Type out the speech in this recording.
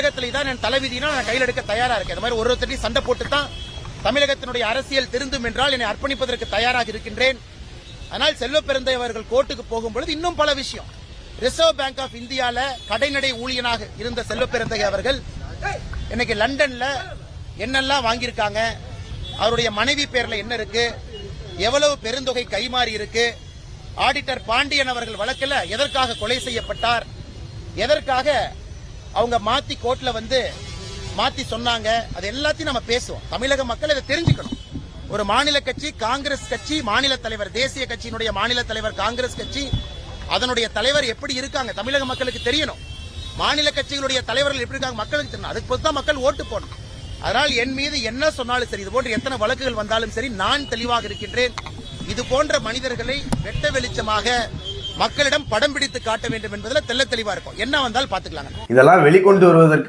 தமிழகத்திலே தான் என் தலைவிதினா நான் கையில் எடுக்க தயாரா இருக்கேன். இந்த மாதிரி ஒருத்தரையும் சண்டை போட்டு தான் தமிழகத்தினுடைய அரசியல் திருந்தும் என்றால் என்னை அர்ப்பணிப்பதற்கு தயாராக இருக்கின்றேன். ஆனால் செல்வ பெருந்தை அவர்கள் கோர்ட்டுக்கு போகும்பொழுது இன்னும் பல விஷயம். ரிசர்வ் பேங்க் ஆஃப் இந்தியால கடைநடை ஊழியனாக இருந்த செல்வ பெருந்தகை அவர்கள் இன்னைக்கு லண்டன்ல என்னெல்லாம் வாங்கியிருக்காங்க அவருடைய மனைவி பேர்ல என்ன இருக்கு எவ்வளவு பெருந்தொகை கைமாறி இருக்கு ஆடிட்டர் பாண்டியன் அவர்கள் வழக்கில் எதற்காக கொலை செய்யப்பட்டார் எதற்காக அவங்க மாத்தி கோர்ட்ல வந்து மாத்தி சொன்னாங்க. அது எல்லாத்தையும் நம்ம பேசுவோம். தமிழக மக்கள் இதை தெரிஞ்சுக்கணும். ஒரு மாநில கட்சி காங்கிரஸ் கட்சி மாநில தலைவர் தேசிய கட்சியினுடைய மாநில தலைவர் காங்கிரஸ் கட்சி அதனுடைய தலைவர் எப்படி இருக்காங்க? தமிழக மக்களுக்கு தெரியணும். மாநில கட்சிகளுடைய தலைவர்கள் எப்படி இருக்காங்க? மக்களுக்கு தெரியணும். அதுக்கு பொறுத்து தான் மக்கள் ஓட்டு போடணும். அதனால் என் மீது என்ன சொன்னாலும் சரி இது போன்ற எத்தனை வழக்குகள் வந்தாலும் சரி நான் தெளிவாக இருக்கின்றேன். இது போன்ற மனிதர்களை வெட்ட வெளிச்சமாக மக்களிடம் படம் பிடித்து காட்ட வேண்டும் என்பதில் தெள்ள தெளிவா இருக்கும். என்ன வந்தால் பாத்துக்கலாங்க இதெல்லாம் வெளிக்கொண்டு வருவதற்கு